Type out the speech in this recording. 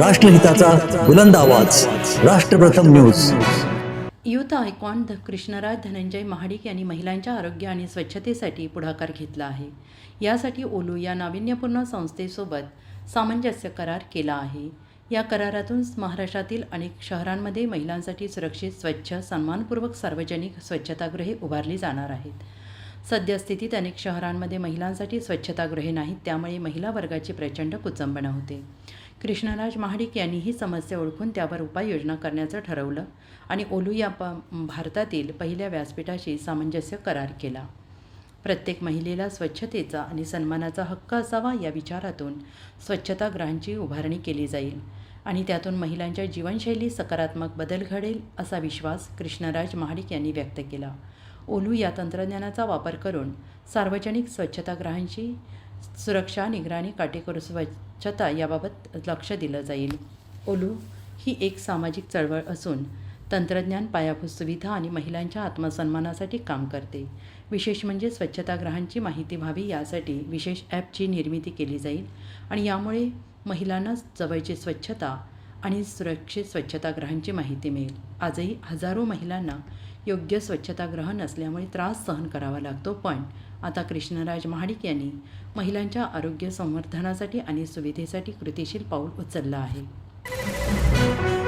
राष्ट्रहिताचा बुलंद आवाज. Rashtrapratham news. Youth icon ध कृष्णराज धनंजय महाडिक यांनी महिलांच्या आरोग्य आणि स्वच्छतेसाठी पुढाकार घेतला आहे. यासाठी ओलू या नाविन्यपूर्ण संस्थेसोबत सामंजस्य करार केला आहे. या करारातून महाराष्ट्रातील अनेक शहरांमध्ये महिलांसाठी सुरक्षित स्वच्छ सन्मानपूर्वक सार्वजनिक स्वच्छतागृहे उभारली जाणार आहेत. सद्यस्थितीत अनेक शहरांमध्ये महिलांसाठी स्वच्छतागृहे नाहीत त्यामुळे महिला वर्गाची प्रचंड कुचंबना होते. कृष्णराज महाडिक यांनी ही समस्या ओळखून त्यावर उपाययोजना करण्याचं ठरवलं आणि ओलू या प भारतातील पहिल्या व्यासपीठाशी सामंजस्य करार केला. प्रत्येक महिलेला स्वच्छतेचा आणि सन्मानाचा हक्क असावा या विचारातून स्वच्छतागृहांची उभारणी केली जाईल आणि त्यातून महिलांच्या जीवनशैली सकारात्मक बदल घडेल असा विश्वास कृष्णराज महाडिक यांनी व्यक्त केला. ओलू या तंत्रज्ञानाचा वापर करून सार्वजनिक स्वच्छतागृहांची सुरक्षा निगराणी काटेकोर स्वच्छता याबाबत लक्ष दिलं जाईल. ओलू ही एक सामाजिक चळवळ असून तंत्रज्ञान पायाभूत सुविधा आणि महिलांच्या आत्मसन्मानासाठी काम करते. विशेष म्हणजे स्वच्छताग्रहांची माहिती व्हावी यासाठी विशेष ॲपची निर्मिती केली जाईल आणि यामुळे महिलांना जवळची स्वच्छता आणि सुरक्षित स्वच्छतागृहांची माहिती मिळेल. आजही हजारो महिलांना योग्य स्वच्छतागृह नसल्यामुळे त्रास सहन करावा लागतो पण आता कृष्णराज महाडिक यांनी महिलांच्या आरोग्य संवर्धनासाठी आणि सुविधेसाठी कृतिशील पाऊल उचललं आहे.